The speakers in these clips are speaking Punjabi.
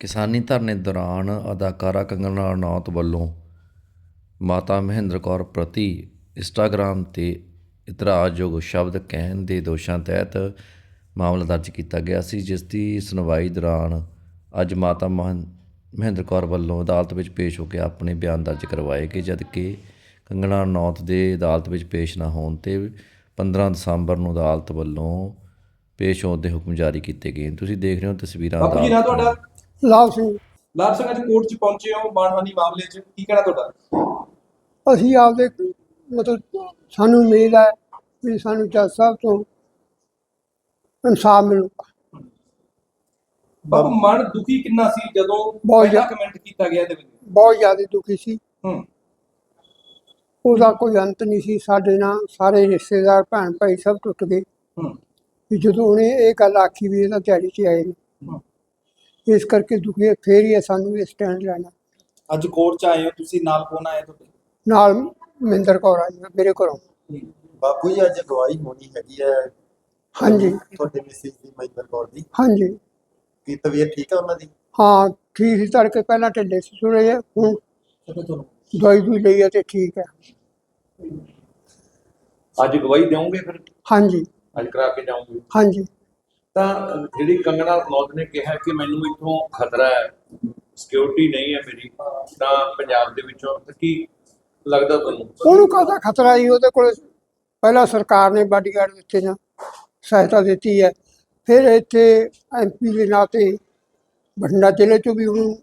ਕਿਸਾਨੀ ਧਰਨੇ ਦੌਰਾਨ ਅਦਾਕਾਰਾ ਕੰਗਨਾ ਰਣੌਤ ਵੱਲੋਂ ਮਾਤਾ ਮਹਿੰਦਰ ਕੌਰ ਪ੍ਰਤੀ ਇੰਸਟਾਗ੍ਰਾਮ 'ਤੇ ਇਤਰਾਜ਼ਯੋਗ ਸ਼ਬਦ ਕਹਿਣ ਦੇ ਦੋਸ਼ਾਂ ਤਹਿਤ ਮਾਮਲਾ ਦਰਜ ਕੀਤਾ ਗਿਆ ਸੀ ਜਿਸ ਦੀ ਸੁਣਵਾਈ ਦੌਰਾਨ ਅੱਜ ਮਾਤਾ ਮਹਿੰਦਰ ਕੌਰ ਵੱਲੋਂ ਅਦਾਲਤ ਵਿੱਚ ਪੇਸ਼ ਹੋ ਕੇ ਆਪਣੇ ਬਿਆਨ ਦਰਜ ਕਰਵਾਏ ਗਏ ਜਦਕਿ ਕੰਗਨਾ ਰਣੌਤ ਦੇ ਅਦਾਲਤ ਵਿੱਚ ਪੇਸ਼ ਨਾ ਹੋਣ ਤੇ 15 ਦਸੰਬਰ ਨੂੰ ਅਦਾਲਤ ਵੱਲੋਂ ਪੇਸ਼ ਹੋਣ ਦੇ ਹੁਕਮ ਜਾਰੀ ਕੀਤੇ ਗਏ। ਤੁਸੀਂ ਦੇਖ ਰਹੇ ਹੋ ਤਸਵੀਰਾਂ ਬਾਪੂ ਲਾਭ ਸਿੰਘ। ਲਾਭ ਸਿੰਘ ਅੱਜ ਕੋਰਟ 'ਚ ਪਹੁੰਚੇ ਹੋ ਮਾਨਹਾਨੀ ਮਾਮਲੇ 'ਚ। ਕੀ ਕਹਿਣਾ ਤੁਹਾਡਾ? ਅਸੀਂ ਆਪਦੇ ਮਤਲਬ ਸਾਨੂੰ ਉਮੀਦ ਹੈ ਵੀ ਸਾਨੂੰ ਜੱਜ ਸਾਹਿਬ ਤੋਂ ਇਨਸਾਫ ਮਿਲੂਗਾ ਬਾਪੂ ਮਨ ਦੁਖੀ ਕਿੰਨਾ ਸੀ ਜਦੋਂ ਬਹੁਤ ਪਹਿਲਾ ਜ਼ਿਆ- ਕਮੈਂਟ ਕੀਤਾ ਗਿਆ ਇਹਦੇ ਵਿੱਚ? ਬਹੁਤ ਜ਼ਿਆਦਾ ਦੁਖੀ ਸੀ। ਹੂੰ। ਉਹਦਾ ਕੋਈ ਅੰਤ ਨਹੀਂ ਸੀ। ਸਾਡੇ ਨਾਲ ਸਾਰੇ ਰਿਸ਼ਤੇਦਾਰ ਭੈਣ ਭਾਈ ਸਭ ਟੁੱਟ ਗਏ। ਹੂੰ। ਵੀ ਜਦੋਂ ਉਹਨੇ ਇਹ ਗੱਲ ਆਖੀ ਵੀ ਇਹਦਾ ਦਿਹਾੜੀ 'ਚ ਆਏ ਨੇ। ਇਸ ਕਰਕੇ ਦੁਖੀ ਫੇਰ ਹੀ ਸਾਨੂੰ ਇਹ ਸਟੈਂਡ ਲੈਣਾ। ਅੱਜ ਕੋਰਟ 'ਚ ਆਏ ਹੋ ਤੁਸੀਂ ਨਾਲ ਕੌਣ ਆਏ ਤੁਹਾਡੇ? ਨਾਲ ਮਹਿੰਦਰ ਕੌਰ ਆਈ ਹੈ ਮੇਰੇ ਘਰੋਂ। ਬਾਪੂ ਜੀ ਅੱਜ ਗਵਾਹੀ ਹੋਣੀ ਹੈਗੀ ਹੈ। ਹਾਂਜੀ। ਤੁਹਾਡੇ ਮਿਸਿਸ ਦੀ ਮਹਿੰਦਰ ਕੌਰ ਦੀ। ਹਾਂਜੀ। ਕੀ ਤਬੀਅਤ ਠੀਕ ਹੈ ਉਹਨਾਂ ਦੀ? ਹਾਂ ਠੀਕ ਸੀ ਤੜਕੇ ਪਹਿਲਾਂ ਢਿੱਲੇ ਸੀ ਜਿਹੇ ਹੁਣ ਦਵਾਈ ਦੂਈ ਲਈ ਹੈ ਤੇ ਠੀਕ ਹੈ ਅੱਜ ਗਵਾਹੀ ਦਿਓਗੇ ਫਿਰ? ਹਾਂਜੀ। ਅੱਜ ਕਰਾ ਕੇ ਜਾਓਗੇ? ਹਾਂਜੀ। ਤਾਂ ਜਿਹੜੀ ਕੰਗਣਾ ਰਣੌਤ ਨੇ ਕਿਹਾ ਕਿ ਮੈਨੂੰ ਇੱਥੋਂ ਖਤਰਾ ਹੈ ਸਿਕਿਉਰਿਟੀ ਨਹੀਂ ਹੈ ਮੇਰੀ ਤਾਂ ਪੰਜਾਬ ਦੇ ਵਿੱਚੋਂ ਕੀ ਲੱਗਦਾ ਤੁਹਾਨੂੰ? ਉਹਨੂੰ ਕਾਹਦਾ ਖਤਰਾ ਜੀ? ਉਹਦੇ ਕੋਲ ਪਹਿਲਾਂ ਸਰਕਾਰ ਨੇ ਬਾਡੀਗਾਰਡ ਦਿੱਤੇ ਨਾ ਸਹਾਇਤਾ ਦਿੱਤੀ ਹੈ। ਫਿਰ ਇੱਥੇ ਐਮਪੀ ਦੇ ਨਾਤੇ ਬਠਿੰਡਾ ਜ਼ਿਲ੍ਹੇ ਚੋਂ ਵੀ ਉਹਨੂੰ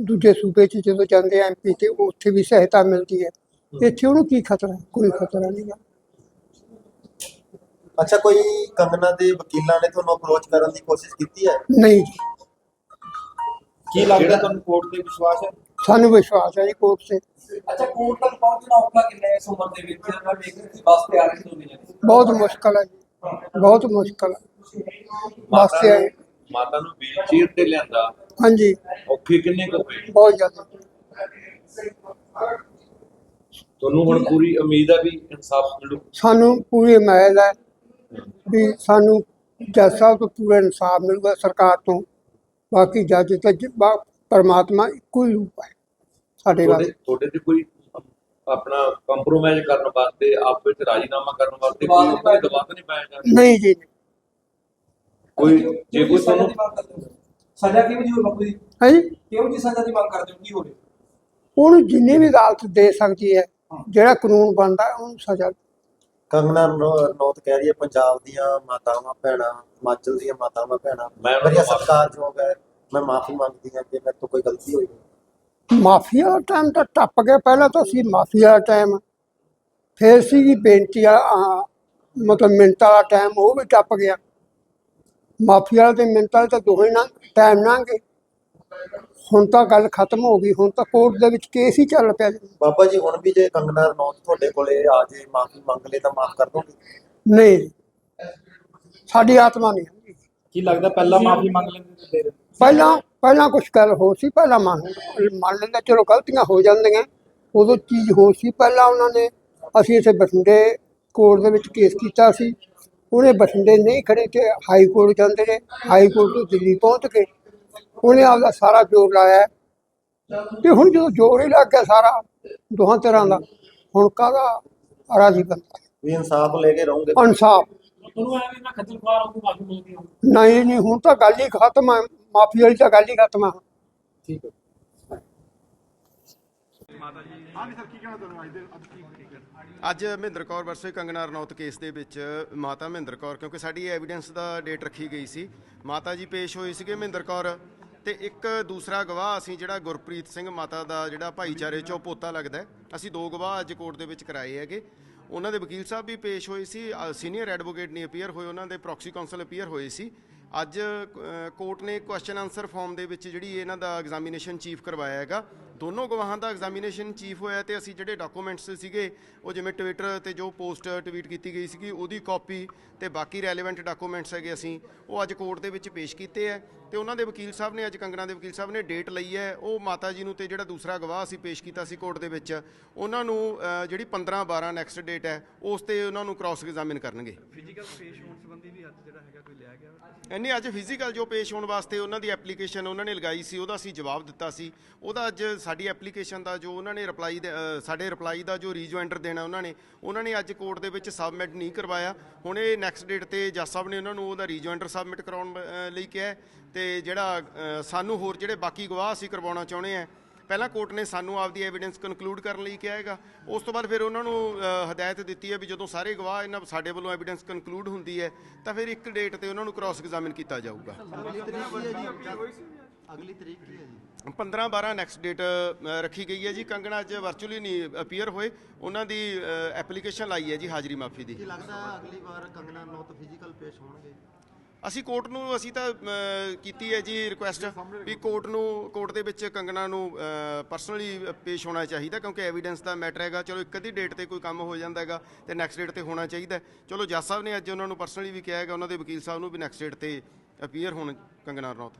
ਦੂਜੇ ਸੂਬੇ 'ਚ ਜਦੋਂ ਜਾਂਦੇ ਐਮਪੀ ਤੇ ਉੱਥੇ ਵੀ ਸਹਾਇਤਾ ਮਿਲਦੀ ਹੈ। ਇੱਥੇ ਉਹਨੂੰ ਕੀ ਖਤਰਾ? ਕੋਈ ਖਤਰਾ ਨਹੀਂ ਹੈ ਅੱਛਾ ਕੋਈ ਕੰਗਨਾ ਦੇ ਵਕੀਲਾਂ ਨੇ ਤੁਹਾਨੂੰ ਅਪਰੋਚ ਕਰਨ ਦੀ ਕੋਸ਼ਿਸ਼ ਕੀਤੀ ਹੈ? ਨਹੀਂ। ਜੀ ਕੀ ਲੱਗਦਾ ਤੁਹਾਨੂੰ ਕੋਰਟ ਤੇ ਵਿਸ਼ਵਾਸ ਹੈ? ਸਾਨੂੰ ਵਿਸ਼ਵਾਸ ਹੈ ਜੀ ਕੋਰਟ ਤੇ। ਅੱਛਾ ਕੋਰਟ ਤੱਕ ਪਹੁੰਚਣਾ ਔਖਾ ਕਿੰਨਾ ਹੈ ਇਸ ਉਮਰ ਦੇ ਵਿੱਚ? ਮੈਂ ਦੇਖ ਰਿਹਾ ਸੀ ਬੱਸ ਤੇ ਆ ਰਹੀ ਦੋਨੇ ਜਣੇ ਬਹੁਤ ਮੁਸ਼ਕਲ ਹੈ ਜੀ। ਬਹੁਤ ਮੁਸ਼ਕਲ ਹੈ। ਬਸ ਤੇ ਆਏ। ਮਾਤਾ ਨੂੰ ਵੀਲਚੇਅਰ ਤੇ ਲਿਆਂਦਾ। ਹਾਂਜੀ। ਔਖੇ ਕਿੰਨੇ ਕੁ ਹੋਏ? ਬਹੁਤ ਜ਼ਿਆਦਾ। ਤੁਹਾਨੂੰ ਹੁਣ ਪੂਰੀ ਉਮੀਦ ਹੈ ਵੀ ਇਨਸਾਫ ਮਿਲੂ? ਸਾਨੂੰ ਪੂਰੀ ਉਮੀਦ ਹੈ ਵੀ ਸਾਨੂੰ ਜੱਜ ਸਾਹਿਬ ਤੋਂ ਪੂਰਾ ਇਨਸਾਫ ਮਿਲੂਗਾ ਸਰਕਾਰ ਤੋਂ। ਬਾਕੀ ਜੱਜ ਤੇ ਪਰਮਾਤਮਾ ਇੱਕੋ ਹੀ ਰੂਪ ਹੈ ਸਾਡੇ ਵਾਸਤੇ। ਤੁਹਾਡੇ ਤੇ ਕੋਈ ਆਪਣਾ ਕੰਪਰੋਮਾਈਜ਼ ਕਰਨ ਵਾਸਤੇ ਆਪ ਵਿੱਚ ਰਾਜੀਨਾਮਾ ਕਰਨ ਵਾਸਤੇ ਕੋਈ ਦਬਾਅ ਨਹੀਂ ਪਾਇਆ ਜਾ ਰਿਹਾ ਨਹੀਂ ਜੀ। ਕੋਈ ਜੇ ਕੋਈ ਤੁਹਾਨੂੰ ਸਜ਼ਾ ਕਿਵੇਂ ਜੀ ਹੋਵੇ ਬਾਪੂ ਜੀ? ਹੈ? ਜੀ ਕਿਉਂ ਜੀ ਸਜ਼ਾ ਦੀ ਮੰਗ ਕਰਦੇ ਹੋ? ਕੀ ਹੋਵੇ ਉਹਨੂੰ ਜਿੰਨੀ ਵੀ ਅਦਾਲਤ ਦੇ ਸਕਦੀ ਹੈ। ਜਿਹੜਾ ਕਾਨੂੰਨ ਬਣਦਾ ਉਹਨੂੰ ਸਜ਼ਾ ਕੰਗਨਾ ਰਣੌਤ ਕਹਿ ਰਹੀ ਹੈ ਪੰਜਾਬ ਦੀਆਂ ਮਾਤਾਵਾਂ ਭੈਣਾਂ ਹਿਮਾਚਲ ਦੀਆਂ ਮਾਤਾਵਾਂ ਭੈਣਾਂ। ਮੈਂ ਉਹਨਾਂ ਮੇਰੀਆਂ ਤੋਂ ਮਾਫ਼ੀ- ਸਤਿਕਾਰਯੋਗ ਹੈ। ਮੈਂ ਮਾਫੀ ਮੰਗਦੀ ਹਾਂ ਜੇ ਮੇਰੇ ਤੋਂ ਕੋਈ ਗਲਤੀ ਹੋਈ ਮਾਫੀ ਵਾਲਾ ਟਾਈਮ ਤਾਂ ਟੱਪ ਗਿਆ। ਪਹਿਲਾਂ ਤਾਂ ਸੀ ਮਾਫੀ ਵਾਲਾ ਟਾਈਮ ਫਿਰ ਸੀ ਬੇਨਤੀ ਆ ਆ, ਮਤਲਬ ਮਿੰਟ ਵਾਲਾ ਟਾਈਮ ਉਹ ਵੀ ਟੱਪ ਗਿਆ। ਮਾਫੀ ਵਾਲਾ ਤੇ ਮਿੰਟ ਵਾਲਾ ਤਾਂ ਦੋਵੇਂ ਨਾ ਟਾਈਮ ਲੰਘ ਗਏ। ਹੁਣ ਤਾਂ ਗੱਲ ਖਤਮ ਹੋ ਗਈ ਹੁਣ ਤਾਂ ਕੋਰਟ ਦੇ ਵਿੱਚ ਕੇਸ ਹੀ ਚੱਲ ਪਿਆ ਜੀ। ਬਾਬਾ ਜੀ ਹੁਣ ਵੀ ਜੇ ਕੰਗਨਾ ਰਣੌਤ ਤੁਹਾਡੇ ਕੋਲੇ ਆ ਜੇ ਮਾਫੀ ਮੰਗ ਲੇ ਤਾਂ ਮਾਫ ਕਰ ਦੋਗੇ? ਨਹੀਂ ਸਾਡੀ ਆਤਮਾ ਨਹੀਂ। ਕੀ ਲੱਗਦਾ ਪਹਿਲਾਂ ਮਾਫੀ ਮੰਗ ਲੈਂਦੇ ਤੇ ਫਿਰ ਪਹਿਲਾਂ ਪਹਿਲਾਂ ਕੁਝ ਗੱਲ ਹੋ ਸੀ ਪਹਿਲਾਂ ਮੰਨ ਮੰਨ ਲੈਂਦਾ ਚਲੋ ਗਲਤੀਆਂ ਹੋ ਜਾਂਦੀਆਂ। ਉਦੋਂ ਚੀਜ਼ ਹੋ ਸੀ ਪਹਿਲਾਂ ਉਹਨਾਂ ਨੇ ਅਸੀਂ ਇੱਥੇ ਬਠਿੰਡੇ ਕੋਰਟ ਦੇ ਵਿੱਚ ਕੇਸ ਕੀਤਾ ਸੀ। ਉਹਨੇ ਬਠਿੰਡੇ ਨਹੀਂ ਖੜੇ ਤੇ ਹਾਈ ਕੋਰਟ ਜਾਂਦੇ ਨੇ ਹਾਈ ਕੋਰਟ ਤੋਂ ਦਿੱਲੀ ਪਹੁੰਚ ਕੇ ਉਹਨੇ ਆਪਦਾ ਸਾਰਾ ਜ਼ੋਰ ਲਾਇਆ ਤੇ ਹੁਣ ਜਦੋਂ ਜ਼ੋਰ ਹੀ ਲੱਗ ਗਿਆ ਸਾਰਾ ਦੋਹਾਂ ਤਰ੍ਹਾਂ ਦਾ ਹੁਣ ਕਾਹਦਾ ਰਾਜੀ ਬੰਦਾ? ਵੀ ਇਨਸਾਫ ਲੈ ਕੇ ਰਹੋਗੇ? ਇਨਸਾਫ। ਤੁਹਾਨੂੰ ਐਵੇਂ ਨਾ ਖੱਜਲ ਖੁਆਰ ਹੋ ਕੇ ਮਾਫੀ ਮੰਗਦੀ ਹੋ। ਨਹੀਂ ਨਹੀਂ ਹੁਣ ਤਾਂ ਗੱਲ ਹੀ ਖਤਮ ਹੈ ਮਾਫੀ ਵਾਲੀ ਤਾਂ ਗੱਲ ਹੀ ਖਤਮ ਹੈ ਠੀਕ ਹੈ। ਅੱਜ ਅੱਜ ਮਹਿੰਦਰ ਕੌਰ ਵਰਸੇ ਕੰਗਨਾ ਰਣੌਤ ਕੇਸ ਦੇ ਵਿੱਚ ਮਾਤਾ ਮਹਿੰਦਰ ਕੌਰ, ਕਿਉਂਕਿ ਸਾਡੀ ਐਵੀਡੈਂਸ ਦਾ ਡੇਟ ਰੱਖੀ ਗਈ ਸੀ। ਮਾਤਾ ਜੀ ਪੇਸ਼ ਹੋਏ ਸੀਗੇ ਮਹਿੰਦਰ ਕੌਰ ਤੇ ਇੱਕ ਦੂਸਰਾ ਗਵਾਹ ਅਸੀਂ ਜਿਹੜਾ ਗੁਰਪ੍ਰੀਤ ਸਿੰਘ ਮਾਤਾ ਦਾ ਜਿਹੜਾ ਭਾਈਚਾਰੇ ਚੋਂ ਪੋਤਾ ਲੱਗਦਾ ਅਸੀਂ ਦੋ ਗਵਾਹ ਅੱਜ ਕੋਰਟ ਦੇ ਵਿੱਚ ਕਰਾਏ ਹੈਗੇ। ਉਹਨਾਂ ਦੇ ਵਕੀਲ ਸਾਹਿਬ ਵੀ ਪੇਸ਼ ਹੋਏ ਸੀ ਸੀਨੀਅਰ ਐਡਵੋਕੇਟ ਨਹੀਂ ਅਪੀਅਰ ਹੋਏ, ਉਹਨਾਂ ਦੇ ਪ੍ਰੋਕਸੀ ਕਾਉਂਸਲ ਅਪੀਅਰ ਹੋਏ ਸੀ। ਅੱਜ ਕੋਰਟ ਨੇ ਕੁਐਸਚਨ ਆਨਸਰ ਫਾਰਮ ਦੇ ਵਿੱਚ ਜਿਹੜੀ ਇਹਨਾਂ ਦਾ ਐਗਜ਼ਾਮੀਨੇਸ਼ਨ ਚੀਫ ਕਰਵਾਇਆ ਹੈਗਾ ਦੋਨੋਂ ਗਵਾਹਾਂ ਦਾ ਐਗਜ਼ਾਮੀਨੇਸ਼ਨ ਚੀਫ ਹੋਇਆ ਤੇ ਅਸੀਂ ਜਿਹੜੇ ਡਾਕੂਮੈਂਟਸ ਸੀਗੇ ਉਹ ਜਿਵੇਂ ਟਵਿੱਟਰ ਤੇ ਜੋ ਪੋਸਟ ਟਵੀਟ ਕੀਤੀ ਗਈ ਸੀਗੀ ਉਹਦੀ ਕਾਪੀ ਤੇ ਬਾਕੀ ਰੈਲੇਵੈਂਟ ਡਾਕੂਮੈਂਟਸ ਹੈਗੇ ਅਸੀਂ ਉਹ ਅੱਜ ਕੋਰਟ ਦੇ ਵਿੱਚ ਪੇਸ਼ ਕੀਤੇ ਹੈ ਤੇ ਉਹਨਾਂ ਦੇ ਵਕੀਲ ਸਾਹਿਬ ਨੇ ਅੱਜ ਕੰਗਣਾ ਦੇ ਵਕੀਲ ਸਾਹਿਬ ਨੇ ਡੇਟ ਲਈ ਹੈ ਉਹ ਮਾਤਾ ਜੀ ਨੂੰ ਤੇ ਜਿਹੜਾ ਦੂਸਰਾ ਗਵਾਹ ਅਸੀਂ ਪੇਸ਼ ਕੀਤਾ ਸੀ ਕੋਰਟ ਦੇ ਵਿੱਚ ਉਹਨਾਂ ਨੂੰ ਜਿਹੜੀ 15 12 ਨੈਕਸਟ ਡੇਟ ਹੈ ਉਸ ਤੇ ਉਹਨਾਂ ਨੂੰ ਕ੍ਰਾਸ ਐਗਜ਼ਾਮਿਨ ਕਰਨਗੇ। ਫਿਜ਼ੀਕਲ ਪੇਸ਼ ਹੋਣ ਸੰਬੰਧੀ ਵੀ ਅੱਜ ਜਿਹੜਾ ਹੈਗਾ ਕੋਈ ਲਿਆ ਗਿਆ ਨਹੀਂ, ਅੱਜ ਫਿਜ਼ੀਕਲ ਜੋ ਪੇਸ਼ ਹੋਣ ਵਾਸਤੇ ਉਹਨਾਂ ਦੀ ਐਪਲੀਕੇਸ਼ਨ ਉਹਨਾਂ ਨੇ ਲਗਾਈ ਸੀ, ਉਹਦਾ ਅਸੀਂ ਜਵਾਬ ਦਿੱਤਾ ਸੀ। ਉਹਦਾ ਅੱਜ ਸਾਡੀ ਐਪਲੀਕੇਸ਼ਨ ਦਾ ਜੋ ਉਹਨਾਂ ਨੇ ਰਿਪਲਾਈ ਸਾਡੇ ਰਿਪਲਾਈ ਦਾ ਜੋ ਰੀਜੁਆਇੰਡਰ ਦੇਣਾ ਉਹਨਾਂ ਨੇ ਉਹਨਾਂ ਨੇ ਅੱਜ ਕੋਰਟ ਦੇ ਵਿੱਚ ਸਬਮਿਟ ਨਹੀਂ ਕਰਵਾਇਆ। ਹੁਣ ਇਹ ਨੈਕਸਟ ਡੇਟ ਤੇ ਜੱਜ ਸਾਹਿਬ ਨੇ ਉਹਨਾਂ ਨੂੰ ਉਹਦਾ ਰੀਜੁਆਇੰਡਰ ਸਬਮਿਟ ਕਰਾਉਣ ਲਈ ਕਿਹਾ ਹੈ। ਤੇ ਜਿਹੜਾ ਸਾਨੂੰ ਹੋਰ ਜਿਹੜੇ ਬਾਕੀ ਗਵਾਹ ਅਸੀਂ ਕਰਵਾਉਣਾ ਚਾਹੁੰਦੇ ਆ ਪਹਿਲਾਂ ਕੋਰਟ ਨੇ ਸਾਨੂੰ ਆਪਦੀ ਐਵੀਡੈਂਸ ਕਨਕਲੂਡ ਕਰਨ ਲਈ ਕਿਹਾ ਹੈਗਾ। ਉਸ ਤੋਂ ਬਾਅਦ ਫਿਰ ਉਹਨਾਂ ਨੂੰ ਹਦਾਇਤ ਦਿੱਤੀ ਹੈ ਵੀ ਜਦੋਂ ਸਾਰੇ ਗਵਾਹ ਇਹਨਾਂ ਸਾਡੇ ਵੱਲੋਂ ਐਵੀਡੈਂਸ ਕਨਕਲੂਡ ਹੁੰਦੀ ਹੈ ਤਾਂ ਫਿਰ ਇੱਕ ਡੇਟ ਤੇ ਉਹਨਾਂ ਨੂੰ ਕ੍ਰਾਸ ਐਗਜ਼ਾਮਿਨ ਕੀਤਾ ਜਾਊਗਾ। ਅਗਲੀ ਤਰੀਕ ਕੀ ਹੈ ਜੀ? 15 12 ਨੈਕਸਟ ਡੇਟ ਰੱਖੀ ਗਈ ਹੈ ਜੀ। ਕੰਗਣਾ ਅੱਜ ਵਰਚੁਅਲੀ ਨਹੀਂ ਅਪੀਅਰ ਹੋਏ। ਉਹਨਾਂ ਦੀ ਐਪਲੀਕੇਸ਼ਨ ਲਾਈ ਹੈ ਜੀ ਹਾਜ਼ਰੀ ਮਾਫੀ ਦੀ। ਕੀ ਲੱਗਦਾ ਅਗਲੀ ਵਾਰ ਕੰਗਨਾ ਨੌਤ ਫਿਜ਼ੀਕਲ ਪੇਸ਼ ਹੋਣਗੇ? ਅਸੀਂ ਕੋਰਟ ਨੂੰ ਅਸੀਂ ਤਾਂ ਕੀਤੀ ਹੈ ਜੀ ਰਿਕੁਐਸਟ ਵੀ ਕੋਰਟ ਨੂੰ ਕੋਰਟ ਦੇ ਵਿੱਚ ਕੰਗਣਾ ਨੂੰ ਪਰਸਨਲੀ ਪੇਸ਼ ਹੋਣਾ ਚਾਹੀਦਾ ਕਿਉਂਕਿ ਐਵੀਡੈਂਸ ਦਾ ਮੈਟਰ ਹੈਗਾ। ਚਲੋ ਇੱਕ ਅੱਧੀ ਡੇਟ ਤੇ ਕੋਈ ਕੰਮ ਹੋ ਜਾਂਦਾ ਹੈਗਾ ਤੇ ਨੈਕਸਟ ਡੇਟ ਤੇ ਹੋਣਾ ਚਾਹੀਦਾ ਹੈ। ਚਲੋ ਜੱਜ ਸਾਹਿਬ ਨੇ ਅੱਜ ਉਹਨਾਂ ਨੂੰ ਪਰਸਨਲੀ ਵੀ ਕਿਹਾ ਹੈਗਾ ਉਹਨਾਂ ਦੇ ਵਕੀਲ ਸਾਹਿਬ ਨੂੰ ਵੀ ਨੈਕਸਟ ਡੇਟ ਤੇ ਅਪੀਅਰ ਹੋਣ ਕੰਗਣਾ ਰਣੌਤ।